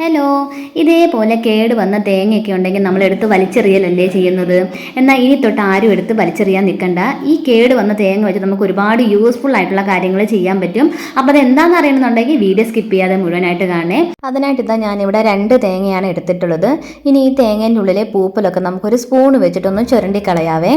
Hello ഇതേപോലെ കേട് വന്ന തേങ്ങയൊക്കെ ഉണ്ടെങ്കിൽ നമ്മൾ എടുത്ത് വലിച്ചെറിയലല്ലേ ചെയ്യുന്നത്? എന്നാൽ ഇനി തൊട്ട് ആരും എടുത്ത് വലിച്ചെറിയാൻ നിൽക്കണ്ട. ഈ കേട് വന്ന തേങ്ങ വെച്ച് നമുക്ക് ഒരുപാട് യൂസ്ഫുൾ ആയിട്ടുള്ള കാര്യങ്ങൾ ചെയ്യാൻ പറ്റും. അപ്പോൾ അതെന്താണെന്ന് അറിയണമെന്നുണ്ടെങ്കിൽ വീഡിയോ സ്കിപ്പ് ചെയ്യാതെ മുഴുവനായിട്ട് കാണേ അതിനായിട്ട് ഇതാ ഞാനിവിടെ രണ്ട് തേങ്ങയാണ് എടുത്തിട്ടുള്ളത്. ഇനി ഈ തേങ്ങേന്റെ ഉള്ളിലെ പൂപ്പലൊക്കെ നമുക്കൊരു സ്പൂൺ വെച്ചിട്ടൊന്ന് ചുരണ്ടി കളയാവേ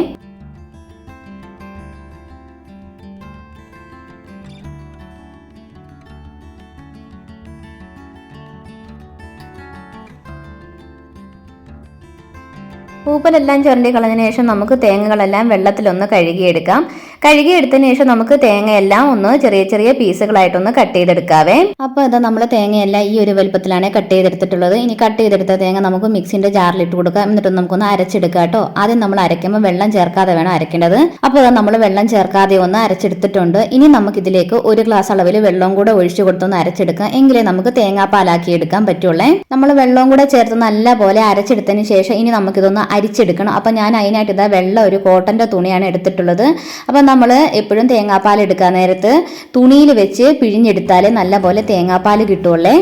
പൂപ്പലെല്ലാം ചുരണ്ടി കളഞ്ഞതിന് ശേഷം നമുക്ക് തേങ്ങകളെല്ലാം വെള്ളത്തിലൊന്ന് കഴുകിയെടുക്കാം. കഴുകിയെടുത്തതിന് ശേഷം നമുക്ക് തേങ്ങയെല്ലാം ഒന്ന് ചെറിയ ചെറിയ പീസുകളായിട്ടൊന്ന് കട്ട് ചെയ്തെടുക്കാവേ. അപ്പോൾ ഇത് നമ്മൾ തേങ്ങയെല്ലാം ഈ ഒരു വലുപ്പത്തിലാണ് കട്ട് ചെയ്തെടുത്തിട്ടുള്ളത്. ഇനി കട്ട് ചെയ്തെടുത്ത തേങ്ങ നമുക്ക് മിക്സിന്റെ ജാറിൽ ഇട്ട് കൊടുക്കാം. എന്നിട്ട് നമുക്കൊന്ന് അരച്ചെടുക്കാം കേട്ടോ. ആദ്യം നമ്മൾ അരയ്ക്കുമ്പോൾ വെള്ളം ചേർക്കാതെ വേണം അരയ്ക്കേണ്ടത് അപ്പോൾ ഇത് നമ്മൾ വെള്ളം ചേർക്കാതെ ഒന്ന് അരച്ചെടുത്തിട്ടുണ്ട്. ഇനി നമുക്ക് ഇതിലേക്ക് ഒരു ഗ്ലാസ് അളവിൽ വെള്ളം കൂടെ ഒഴിച്ചു കൊടുത്തൊന്ന് അരച്ചെടുക്കാം. എങ്കിലേ നമുക്ക് തേങ്ങാപ്പാലാക്കി എടുക്കാൻ പറ്റുള്ളേ. നമ്മൾ വെള്ളവും കൂടെ ചേർത്ത് നല്ല പോലെ അരച്ചെടുത്തതിന് ശേഷം ഇനി നമുക്കിതൊന്ന് അരിച്ചെടുക്കണം. അപ്പം ഞാൻ അതിനായിട്ട് ഇതാ വെള്ളം ഒരു കോട്ടന്റെ തുണിയാണ് എടുത്തിട്ടുള്ളത്. അപ്പം നമ്മൾ എപ്പോഴും തേങ്ങാപ്പാൽ എടുക്കാൻ നേരത്ത്. തുണിയിൽ വെച്ച് പിഴിഞ്ഞെടുത്താലേ നല്ല പോലെ തേങ്ങാപ്പാൽ കിട്ടുള്ളേ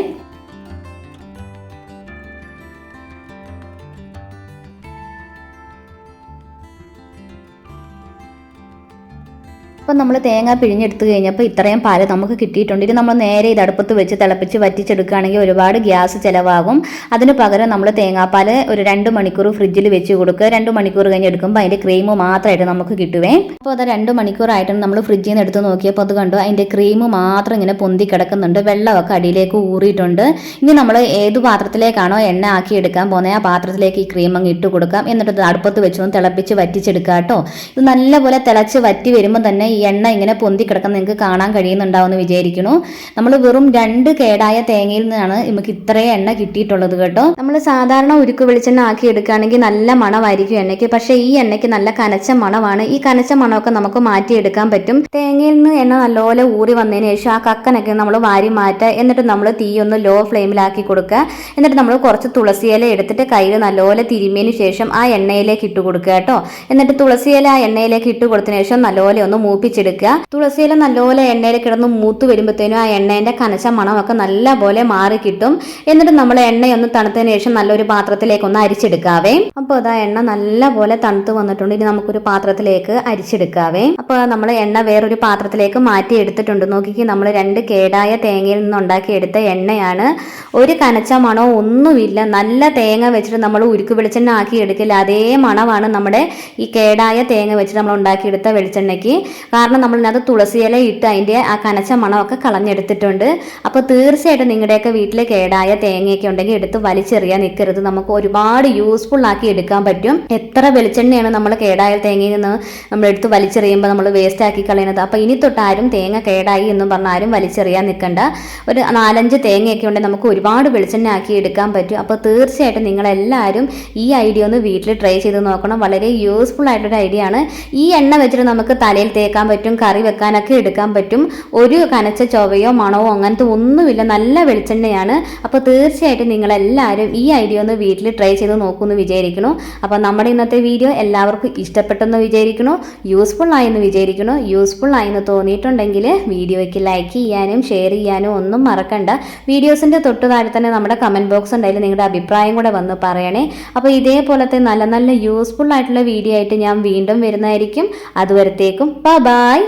അപ്പം നമ്മൾ തേങ്ങ പിഴിഞ്ഞെടുത്ത് കഴിഞ്ഞപ്പോൾ ഇത്രയും പാൽ നമുക്ക് കിട്ടിയിട്ടുണ്ട്. ഇത് നമ്മൾ നേരെ ഇത് അടുപ്പത്ത് വെച്ച് തിളപ്പിച്ച് വറ്റിച്ചെടുക്കുകയാണെങ്കിൽ ഒരുപാട് ഗ്യാസ് ചിലവാകും. അതിന് പകരം നമ്മൾ തേങ്ങാപ്പാൽ ഒരു രണ്ട് മണിക്കൂർ ഫ്രിഡ്ജിൽ വെച്ച് കൊടുക്കുക. രണ്ട് മണിക്കൂർ കഴിഞ്ഞ് എടുക്കുമ്പോൾ അതിന്റെ ക്രീം മാത്രമായിട്ട് നമുക്ക് കിട്ടുവേ. അപ്പോൾ അത് രണ്ട് മണിക്കൂറായിട്ടും നമ്മൾ ഫ്രിഡ്ജിൽ നിന്ന് എടുത്ത് നോക്കിയപ്പോൾ അത് കണ്ടു അതിന്റെ ക്രീം മാത്രം ഇങ്ങനെ പൊന്തി കിടക്കുന്നുണ്ട്. വെള്ളമൊക്കെ അടിയിലേക്ക് ഊറിയിട്ടുണ്ട്. ഇനി നമ്മൾ ഏത് പാത്രത്തിലേക്കാണോ എണ്ണ ആക്കി എടുക്കാൻ പോകുന്നത് ആ പാത്രത്തിലേക്ക് ഈ ക്രീം അങ്ങ് ഇട്ട് കൊടുക്കാം. എന്നിട്ട് അടുപ്പത്ത് വെച്ചൊന്ന് തിളപ്പിച്ച് വറ്റിച്ചെടുക്കാം കേട്ടോ. ഇത് നല്ലപോലെ തിളച്ച് വറ്റി വരുമ്പോൾ തന്നെ എണ്ണ ഇങ്ങനെ പൊന്തി കിടക്കുന്ന നിങ്ങൾക്ക് കാണാൻ കഴിയുന്നുണ്ടാവുമെന്ന് വിചാരിക്കുന്നു. നമ്മൾ വെറും രണ്ട് കേടായ തേങ്ങയിൽ നിന്നാണ് നമുക്ക് ഇത്രയും എണ്ണ കിട്ടിയിട്ടുള്ളത് കേട്ടോ. നമ്മൾ സാധാരണ ഉരുക്ക് വെളിച്ചെണ്ണ ആക്കി എടുക്കുകയാണെങ്കിൽ നല്ല മണമായിരിക്കും എണ്ണയ്ക്ക്. പക്ഷേ ഈ എണ്ണയ്ക്ക് നല്ല കനച്ച മണമാണ്. ഈ കനച്ച മണമൊക്കെ നമുക്ക് മാറ്റിയെടുക്കാൻ പറ്റും. തേങ്ങയിൽ നിന്ന് എണ്ണ നല്ലപോലെ ഊറി വന്നതിന് ശേഷം ആ കക്കനൊക്കെ നമ്മൾ വാരി മാറ്റുക. എന്നിട്ട് നമ്മൾ തീ ഒന്ന് ലോ ഫ്ലെയിമിലാക്കി കൊടുക്കുക. എന്നിട്ട് നമ്മൾ കുറച്ച് തുളസിയില എടുത്തിട്ട് കയ്യിൽ നല്ലപോലെ തിരുമ്മിയതിന് ശേഷം ആ എണ്ണയിലേക്ക് ഇട്ട് കൊടുക്കുക കേട്ടോ. എന്നിട്ട് തുളസിയില ആ എണ്ണയിലേക്ക് ഇട്ട് കൊടുത്തതിന് ശേഷം നല്ലപോലെ ഒന്ന് മൂപ്പിച്ചെടുക്കുക. തുളസിയില നല്ലപോലെ എണ്ണയിൽ കിടന്ന് മൂത്ത് വരുമ്പോഴത്തേനും ആ എണ്ണേന്റെ കനച്ച മണമൊക്കെ നല്ലപോലെ മാറി കിട്ടും. എന്നിട്ട് നമ്മൾ എണ്ണയൊന്ന് തണുത്തതിന് ശേഷം നല്ലൊരു പാത്രത്തിലേക്ക് ഒന്ന് അരിച്ചെടുക്കാവേ. അപ്പോൾ അതാ എണ്ണ നല്ലപോലെ തണുത്ത് വന്നിട്ടുണ്ട്. ഇനി നമുക്കൊരു പാത്രത്തിലേക്ക് അരിച്ചെടുക്കാവേ. അപ്പോൾ നമ്മൾ എണ്ണ വേറൊരു പാത്രത്തിലേക്ക് മാറ്റി എടുത്തിട്ടുണ്ട്. നോക്കിക്ക് നമ്മൾ രണ്ട് കേടായ തേങ്ങയിൽ നിന്ന് ഉണ്ടാക്കിയെടുത്ത എണ്ണയാണ്. ഒരു കനച്ച മണോ ഒന്നുമില്ല. നല്ല തേങ്ങ വെച്ചിട്ട് നമ്മൾ ഉരുക്ക് വെളിച്ചെണ്ണ ആക്കി എടുക്കില്ല. അതേ മണമാണ് നമ്മുടെ ഈ കേടായ തേങ്ങ വെച്ചിട്ട് നമ്മൾ ഉണ്ടാക്കിയെടുത്ത വെളിച്ചെണ്ണയ്ക്ക്. കാരണം നമ്മൾ ഇതിനകത്ത് തുളസിയില ഇട്ട് അതിന്റെ ആ കനച്ച മണമൊക്കെ കളഞ്ഞെടുത്തിട്ടുണ്ട്. അപ്പോൾ തീർച്ചയായിട്ടും നിങ്ങളുടെയൊക്കെ വീട്ടിൽ കേടായ തേങ്ങയൊക്കെ ഉണ്ടെങ്കിൽ എടുത്ത് വലിച്ചെറിയാൻ നിൽക്കരുത് നമുക്ക് ഒരുപാട് യൂസ്ഫുൾ ആക്കി എടുക്കാൻ പറ്റും. എത്ര വെളിച്ചെണ്ണയാണ് നമ്മൾ കേടായ തേങ്ങയിൽ നിന്ന് നമ്മൾ എടുത്ത് വലിച്ചെറിയുമ്പോൾ നമ്മൾ വേസ്റ്റ് ആക്കി കളയുന്നത്? അപ്പോൾ ഇനി തൊട്ടാരും തേങ്ങ കേടായി എന്ന് പറഞ്ഞാൽ ആരും വലിച്ചെറിയാൻ നിൽക്കണ്ട ഒരു നാലഞ്ച് തേങ്ങയൊക്കെ ഉണ്ടെങ്കിൽ നമുക്ക് ഒരുപാട് വെളിച്ചെണ്ണ ആക്കി എടുക്കാൻ പറ്റും. അപ്പോൾ തീർച്ചയായിട്ടും നിങ്ങളെല്ലാവരും ഈ ഐഡിയ ഒന്ന് വീട്ടിൽ ട്രൈ ചെയ്ത് നോക്കണം. വളരെ യൂസ്ഫുൾ ആയിട്ടൊരു ഐഡിയ ആണ്. ഈ എണ്ണ വെച്ചിട്ട് നമുക്ക് തലയിൽ തേക്കാൻ പറ്റും കറി വെക്കാനൊക്കെ എടുക്കാൻ പറ്റും. ഒരു കനച്ച ചൊവയോ മണമോ അങ്ങനത്തെ ഒന്നുമില്ല. നല്ല വെളിച്ചെണ്ണയാണ്. അപ്പോൾ തീർച്ചയായിട്ടും നിങ്ങളെല്ലാവരും ഈ ഐഡിയ ഒന്ന് വീട്ടിൽ ട്രൈ ചെയ്ത് നോക്കുമെന്ന് വിചാരിക്കണോ അപ്പോൾ നമ്മുടെ ഇന്നത്തെ വീഡിയോ എല്ലാവർക്കും ഇഷ്ടപ്പെട്ടെന്ന് വിചാരിക്കണോ യൂസ്ഫുൾ ആയെന്ന് വിചാരിക്കണോ യൂസ്ഫുൾ ആയെന്ന് തോന്നിയിട്ടുണ്ടെങ്കിൽ വീഡിയോയ്ക്ക് ലൈക്ക് ചെയ്യാനും ഷെയർ ചെയ്യാനും ഒന്നും മറക്കണ്ട. വീഡിയോസിന്റെ തൊട്ട് താഴെ തന്നെ നമ്മുടെ കമന്റ് ബോക്സ് ഉണ്ടായാലും നിങ്ങളുടെ അഭിപ്രായം കൂടെ വന്ന് പറയണേ. അപ്പോൾ ഇതേപോലത്തെ നല്ല നല്ല യൂസ്ഫുൾ ആയിട്ടുള്ള വീഡിയോ ആയിട്ട് ഞാൻ വീണ്ടും വരുന്നതായിരിക്കും. അതുവരത്തേക്കും ബൈ. பாய்